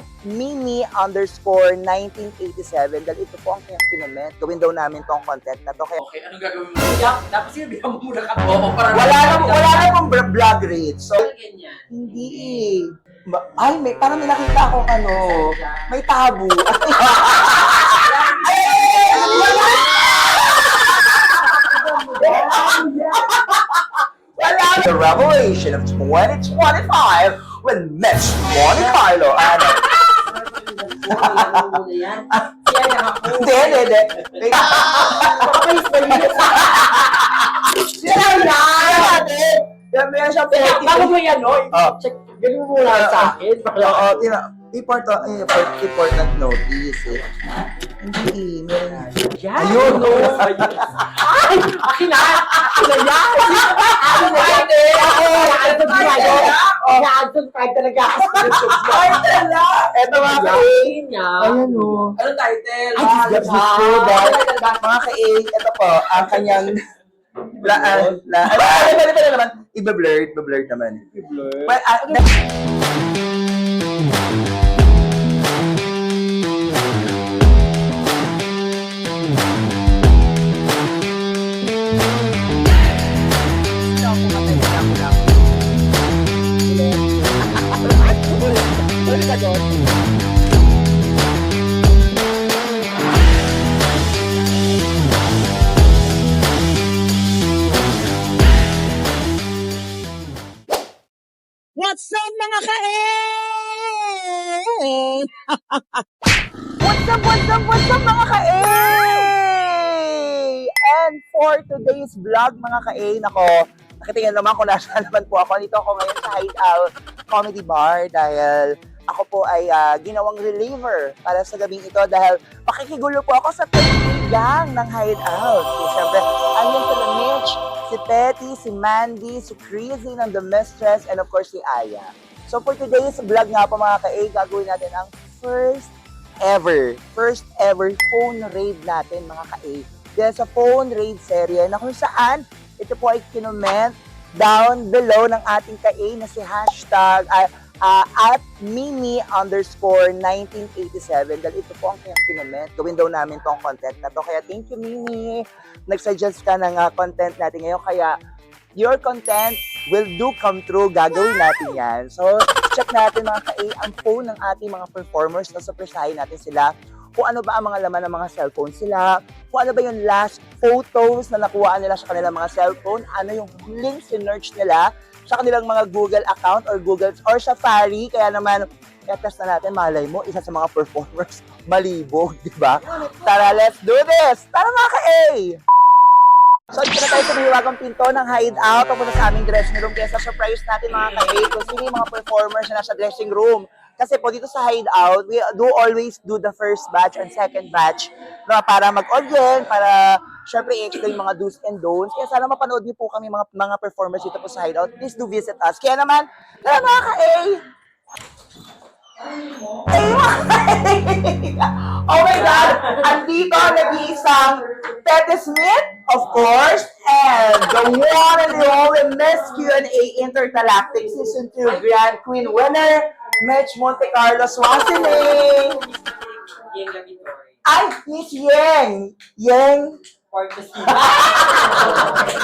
at mimi underscore 1987 dahil ito po ang kanyang kinoment. Gawin daw namin tong content na to. Kaya Okay, anong gagawin mo? Yak, dapat sinabihan mo muna ka. Oo, para wala na, wala na pong bl- vlog rate. So, Ganyan. hindi eh. Ma- Ay, may, parang may nakita akong ano, may tabo. Ay, wala! Wala! The revelation of 2025 when Mitch Monte Carlo yan. Ako. Hindi, hindi, hindi. Sila na! Yan, meron siyang Teka, bago mo yan, no? Oh. Check, ganun mo muna sa akin. Oo, tina, important, eh, important, important notice eh. Hindi, meron. Yan. Ayun, no. Ay, akin na. Akin na yan. Akin na yan. Na-unsubscribe tayo. Na-unsubscribe talaga. Ay, tala! Eto mga ka Akin niya. Ayan o. Anong title? Ay, Diyos ko, dahil mga ka ito po, ang kanyang la, ah, la, ay, ay, ay, ay, naman, iba-blurred, iba-blurred naman. Well, ah, na- ka-eh? What's up, what's up, what's up mga ka-A? And for today's vlog mga ka-A, nako, nakitingin naman kung nasa naman po ako. Dito ako ngayon sa Hideout Comedy Bar dahil ako po ay ah, ginawang reliever para sa gabing ito dahil makikigulo po ako sa gang ng Hideout. So, syempre, andyan sila Mitch, si Petty, si Mandy, si Crazy ng The Mistress, and of course si Aya. So for today's vlog nga po mga ka-A, gagawin natin ang first ever, first ever phone raid natin mga ka-A. Dahil sa phone raid serye na kung saan ito po ay kinoment down below ng ating ka-A na si hashtag ah, ah, at mimi underscore 1987 dahil ito po ang kanyang kinoment. Gawin daw namin tong content na to. Kaya thank you Mimi. Nag-suggest ka ng ah, content natin ngayon. Kaya your content will do come true. Gagawin natin yan. So, check natin mga ka ang phone ng ating mga performers na surprisahin natin sila kung ano ba ang mga laman ng mga cellphone sila, kung ano ba yung last photos na nakuhaan nila sa kanilang mga cellphone, ano yung huling sinerch nila sa kanilang mga Google account or Google or Safari. Kaya naman, i-test na natin, malay mo, isa sa mga performers, malibog, di ba? Tara, let's do this! Tara mga ka-A! So, dito na tayo sa mahiwagang pinto ng hideout papunta sa aming dressing room. Kaya sa surprise natin mga ka kung sino yung mga performers na nasa dressing room. Kasi po dito sa hideout, we do always do the first batch and second batch no, para mag-audience, para syempre i-explain mga do's and don'ts. Kaya sana mapanood niyo po kami mga mga performers dito po sa hideout. Please do visit us. Kaya naman, tara mga ka-A! Oh my God! Andito nag-iisang Tete Smith, of course, and the one and the only Miss Q&A Intergalactic Season 2 Grand Queen winner, Mitch Monte Carlo laboratory. Ay, Miss Yeng! Yeng!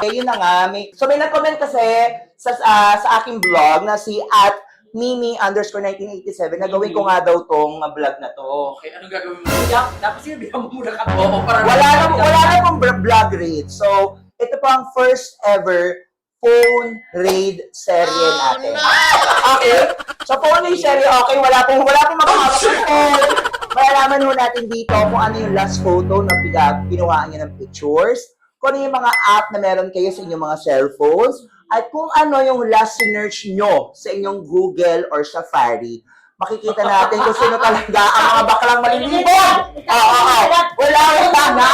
Eh, yun na nga. May, so may nag-comment kasi sa, ah, sa aking vlog na si at Mimi underscore 1987 na gawin ko nga daw tong ah, vlog na to. Okay, anong gagawin mo? Yak, dapat sinabihan mo muna ka. Oo, para wala na wala na pong vlog rate. So, ito po ang first ever phone raid serye natin. Okay? So, phone raid serye, okay, wala pong wala pong makakawak ng phone. Malalaman ho natin dito kung ano yung last photo na piga, ginawa niyo ng pictures, kung ano yung mga app na meron kayo sa inyong mga cellphones, at kung ano yung last sinearch nyo sa inyong Google or Safari. Makikita natin kung sino talaga ang mga baklang malilibog. Oo, oo, oo. Wala, wala, wala.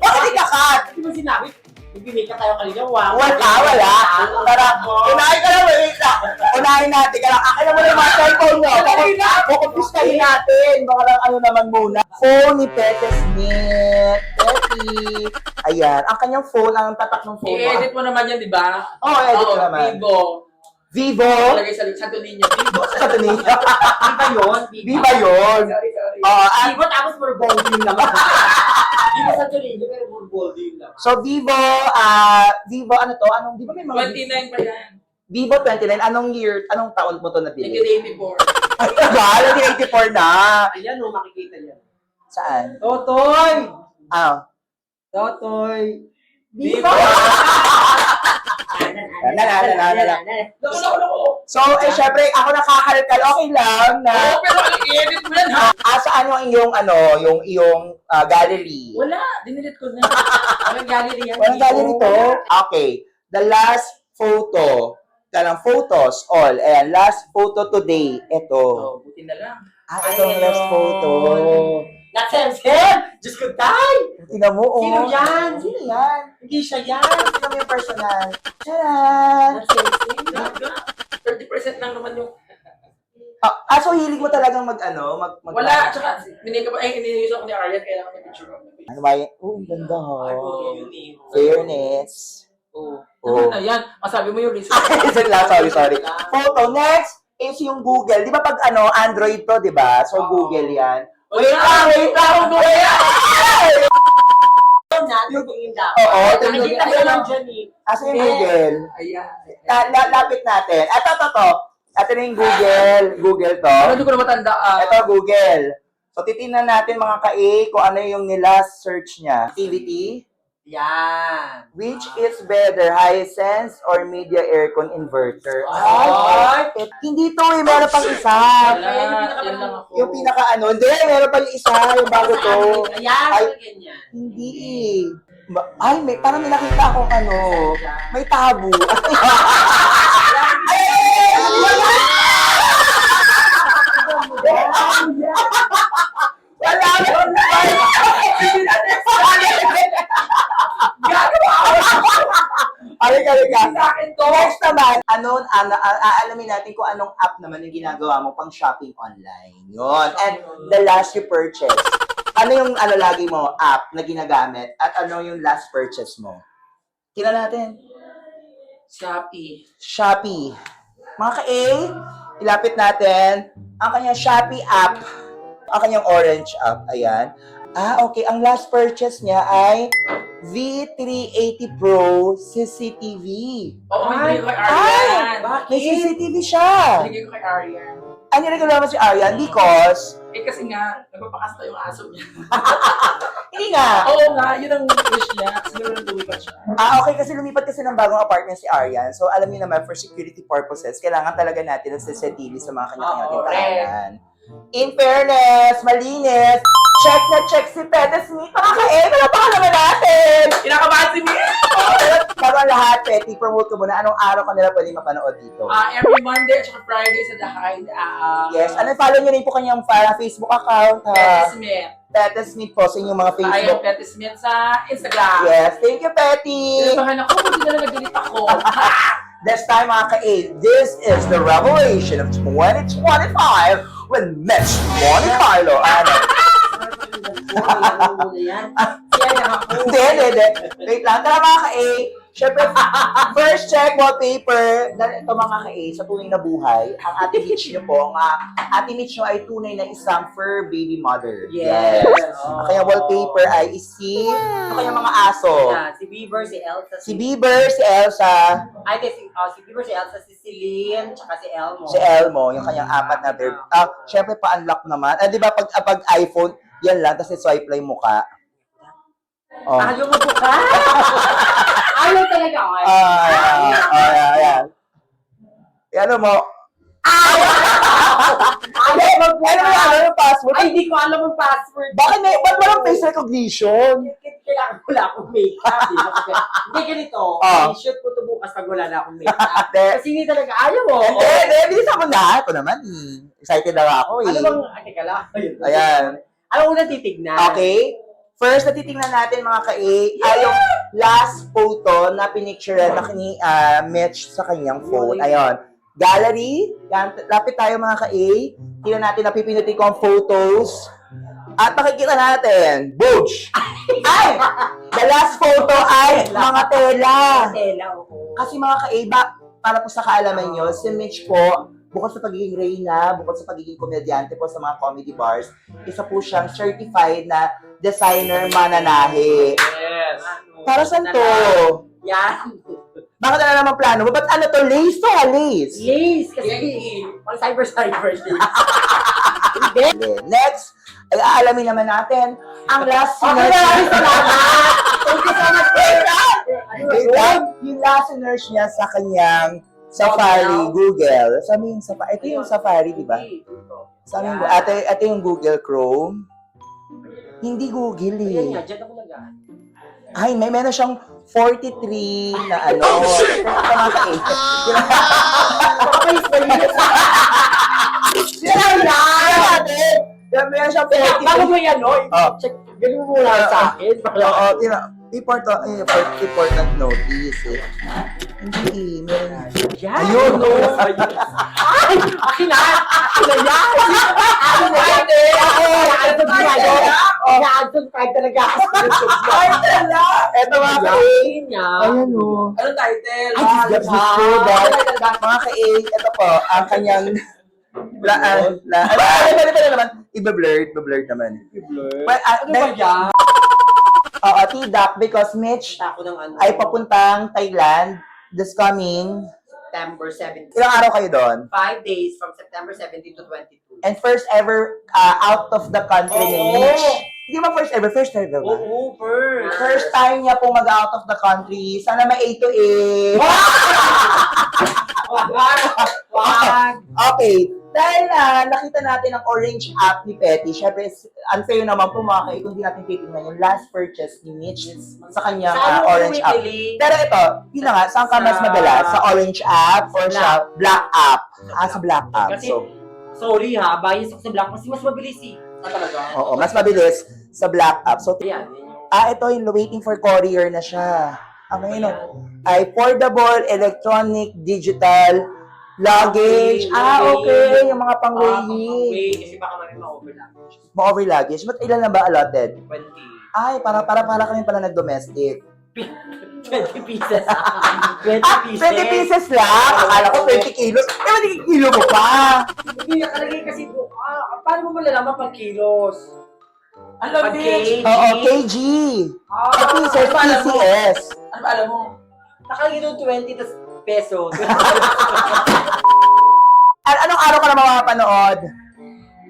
Bakit ikakat? Hindi mo sinabi, nag-make tayo kanina. Wow. Wala, wala. Tara, unahin ka lang, lang. Unahin natin ka lang. Akin na muna yung mga cellphone nyo. Kukumpistahin natin. Baka lang ano naman muna. Phone ni Pete Smith. Petty. Ayan. Ang kanyang phone, ang tatak ng phone. I-edit mo naman yan, di ba? Oo, edit ko naman. Vivo. Vivo. Talagay sa Santo Niño. Vivo. Sa Tanina. Di ba yun? Viva yun. Sorry, sorry. Oo, at ba tapos more balding lang? Di ba sa Torino, pero balding lang. So, Vivo, ah, Vivo, ano to? Anong, di ba may mga... 29 pa yan. Vivo 29, anong year, anong taon mo to nabili? 1984. Ay, tagal, 1984 na. Ayan o, makikita yan. Saan? Totoy! Ah, Totoy! Vivo! Na, na, na, na, na, na. Naku, naku, naku. So, eh, syempre, ako nakakalkal, okay lang na, Oo, pero ang i-edit mo yan, ha? ah, saan yung iyong, ano, yung iyong ah, gallery? Wala, dinilit ko na. Walang gallery yan. Walang gallery to? Okay. The last photo, kanang photos, all. Ayan, last photo today. Ito. Oh, buti na lang. Ah, ito ang last Ayun. photo. Natsem, Sem! Diyos ko, tay! Tingnan mo, oh. Sino yan? Sino yan? Hindi siya yan. Tingnan mo yung personal. Tcharan! Natsem, Sem. Gaga. 30% lang naman yung... Ah, ah, so hilig mo talagang mag, ano, mag, mag Wala, tsaka minika pa, ay, ininis ako ni Aryan, kailangan may picture ako. Ano ba yun? Oh, ang ganda, Ay, oh. okay, yun eh. Fairness. Oo. Oo. Ano na yan? Masabi mo yung reason. Isang lang, sorry, sorry. Photo. Next is yung Google. Di ba pag ano, Android to, di ba? So, Oo. Google yan. Wait lang, wait lang, wait lang. Na, tingin dapat. Oo, Nakikita tingin- ko lang dyan eh. Asa yung Google? Ayan. La- la- lapit natin. Ito, ito, ito. Ito na yung Google. Google to. Ano, hindi ko na matandaan. Ito, Google. So, titingnan natin mga ka kung ano yung nilast search niya. Activity. Yan. Which is better, Hisense or Media Aircon Inverter? Ay! eh, hindi to eh, meron pang isa. Wala, yan lang ako. Yung pinaka ano, hindi, meron pang isa, yung bago to. Ayan, Ay. ganyan. Hindi eh. Ma- Ay, may, parang may nakita akong ano, may tabu. Ay! Ay, kalika. Sa akin to. Next naman, ano, ano, aalamin natin kung anong app naman yung ginagawa mo pang shopping online. Yun. And the last you purchase. Ano yung ano lagi mo, app na ginagamit? At ano yung last purchase mo? Tingnan natin. Shopee. Shopee. Mga ka-A, ilapit natin ang kanyang Shopee app. Ang kanyang orange app. Ayan. Ah, okay. Ang last purchase niya ay V380 Pro CCTV. Oo, Ay, hindi ko kay ay, Aryan. bakit? May CCTV siya. Hindi ko kay Aryan. Ano yung naman si Arian? Because, Eh kasi nga, nagpapakasta yung aso niya. hindi nga. Oo nga, yun ang wish niya. Kasi yun ang lumipat siya. Ah, okay, kasi lumipat kasi ng bagong apartment si Arian. So, alam niyo naman, for security purposes, kailangan talaga natin ng CCTV sa mga kanya-kanyang Oo, tahanan. In fairness, malinis, check na check si Pete Smith. Ka-eh, palapakan naman natin! Kinakabahan si Mia! Bago ang lahat, Pete, promote ko muna. Anong araw ka nila pwede mapanood dito? Ah, every Monday at saka Friday sa The Hide. Ah, yes, ano, follow niyo rin po kanyang fa- Facebook account, Petty ha? Smith. Pete Smith po sa inyong mga Ayan, Facebook. Petty Smith sa Instagram. Yes, thank you, Petty! Kinabahan ako, buti na lang nag-delete ako. This time, mga ka this is the revelation of 2025 with Mitch Monte Carlo. Ano? Yan. Hindi, hindi, hindi. Wait lang. Tara mga ka Siyempre, first check wallpaper. Dahil ito mga ka sa tunay na buhay, ang ate Mitch niyo po, ang uh, ate Mitch niyo ay tunay na isang fur baby mother. Yes. Ang kanyang wallpaper ay si, ang kanyang mga aso. Si Bieber, si Elsa, Si Bieber, si Elsa, Ay, si, oh, si Bieber, si Elsa, si Celine, tsaka si Elmo. si Elmo, yung kanyang apat na bear. Ah, syempre pa-unlock naman. Ah, di ba pag, pag iPhone, yan lang, tapos swipe lang yung mukha. Oh. Ayaw mo ka? Ayaw talaga. Ay, Ah, ayan, ayan, ayan. Yan mo. Ayaw Ano mo ano yung password? Ay, hindi ko alam ang password. Bakit may, ba't walang face recognition? Kailangan wala akong makeup. di ba? Kasi, Hindi ganito. Ah. I-shoot ko to bukas pag wala na akong makeup. Hindi, Kasi hindi talaga ayaw mo. hindi, hindi, bilisan mo na. Ito naman, eh. Excited na ako, eh. Ano bang, ay, teka lang. Ayun. Ayan. Ano unang titignan? Okay? First, na titingnan natin mga ka ay yung last photo na pinicture na ni ah, Mitch sa kanyang phone. Ayun. Gallery. Yan, lapit tayo mga ka Tingnan natin, napipinutin ko ang photos. At makikita natin, Booch! Ay! The last photo ay mga tela. Tela, oo. Kasi mga ka ba, para po sa kaalaman nyo, si Mitch po, bukod sa pagiging reyna, bukod sa pagiging komedyante po sa mga comedy bars, isa po siyang certified na designer mananahe. Yes. Para saan to? Yan. Bakit na naman plano mo? Ba't ano to? Lace to ha, lace? Yes, kasi pang cyber-cyber din. Next, ay aalamin naman natin ang last Okay, sinerge. maraming salamat. Thank you so much, lang, yung last sinerge niya sa kanyang Safari, Google. Sa amin yung Safari, ito yung Safari, di ba? Sa amin, Yan. ate, ate yung Google Chrome. Hindi Google Ayan nga, eh. dyan ako nagaan. Ay, may meron siyang 43 na ano. Kumakain. Kapayos ba yun? Yan meron Bago 43. mo yan, no? Oh. Check, ganun mo muna sa akin. Oo, tina, important, eh, important, important notice eh. Hindi, meron. Yan. Ayun, no. Ay, akin na. Akin na yan. Akin na yan. Ako, na-unsubscribe. Oh, na-unsubscribe talaga ako sa YouTube. Ay, tala! Eto mga ka Akin niya. Ayan o. Anong title? Ay, Ah, Diyos ko, dahil mga ka ito po, ang kanyang la, ah, la, ano, ano, naman, iba-blurred, iba-blurred naman. Well, ah, Ano ba yan? Oo, T-Duck, because Mitch Ako ng ano. ay papuntang Thailand this coming, September 17. ilang araw kayo doon? Five days from September 17 to 22. And first ever uh, out of the country ni Oo. Mitch. Hindi ba first ever? First ever ba? Oo, first. First time niya pong mag-out of the country. Sana may A to A. Wag! Wag! Okay. Dahil na nakita natin ang orange app ni Petty, syempre is- unfair naman po mga kayo kung di natin titingnan yung last purchase ni Mitch sa kanyang ah, mo orange app. Pero ito, yun na nga, saan ka mas Sa- madalas? Sa orange app or Sa sa black app? Ah, sa black app. Kasi, So, sorry ha, bias ako sa black kasi mas mabilis eh. Ah, talaga? oo, mas mabilis sa black app. So, Ayan, yun yung... ah, ito yung waiting for courier na siya. Ang ngayon, no? ay portable, electronic, digital, luggage. Okay, Ah, okay. Yung mga Ah, pang-weighing. okay, kasi baka may ma-overlap. Ma-over luggage. Ba't ilan na ba allotted? 20. Ay, para para para kami pala nag-domestic. 20 pieces. 20 Ah, pieces. 20 pieces lang. Akala ko 20 kilos. Eh, hindi kilo mo pa. Hindi nakalagay kasi, ah, paano mo malalaman pag kilos? Ang Pag lamig! kg. Oo, kg. Ah, Sa pieces, ano ba alam mo? PCS. Ano ba alam mo? Nakalagay doon 20 tas pesos. An anong araw ka na mapapanood?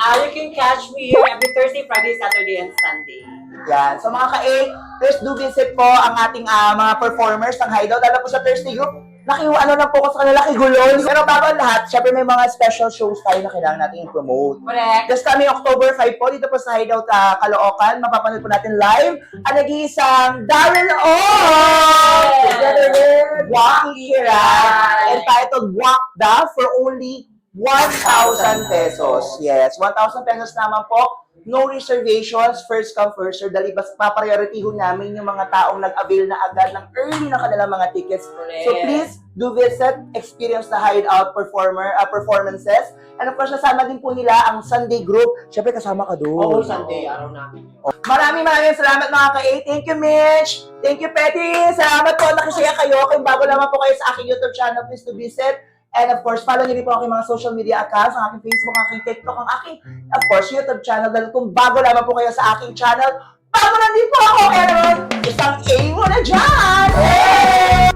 Ah, you can catch me here every Thursday, Friday, Saturday, and Sunday. Yan. So mga ka-8, please do visit po ang ating ah, mga performers ng Hideout. Lalo po sa Thursday group, laki ano lang po ko sa kanila, laki gulol. Pero bago ang lahat, syempre may mga special shows tayo na kailangan natin i-promote. Correct. Just kami October 5 po, dito po sa Hideout uh, Caloocan. Mapapanood po natin live ang nag-iisang Darren O! Together with Joaquin Kira. Entitled Walk Da for only 1,000 pesos. Yes, 1,000 pesos naman po. No reservations, first come, first serve. Dahil bas pa-priority ho namin yung mga taong nag-avail na agad ng early na kanilang mga tickets Correct. So please do visit, experience the Hideout performer uh, performances. And of course, nasama din po nila ang Sunday group. Siyempre, kasama ka Oo, doon. Sunday, araw namin. Maraming maraming salamat mga ka Thank you, Mitch. Thank you, Petty. Salamat po. Nakisaya kayo. Kung bago lamang po kayo sa aking YouTube channel, please to visit. And of course, follow niyo rin po aking mga social media accounts, ang aking Facebook, ang aking TikTok, ang aking, of course, YouTube channel. Dahil kung bago lamang po kayo sa aking channel, bago na din po ako. Naman, isang A mo na dyan! Hey!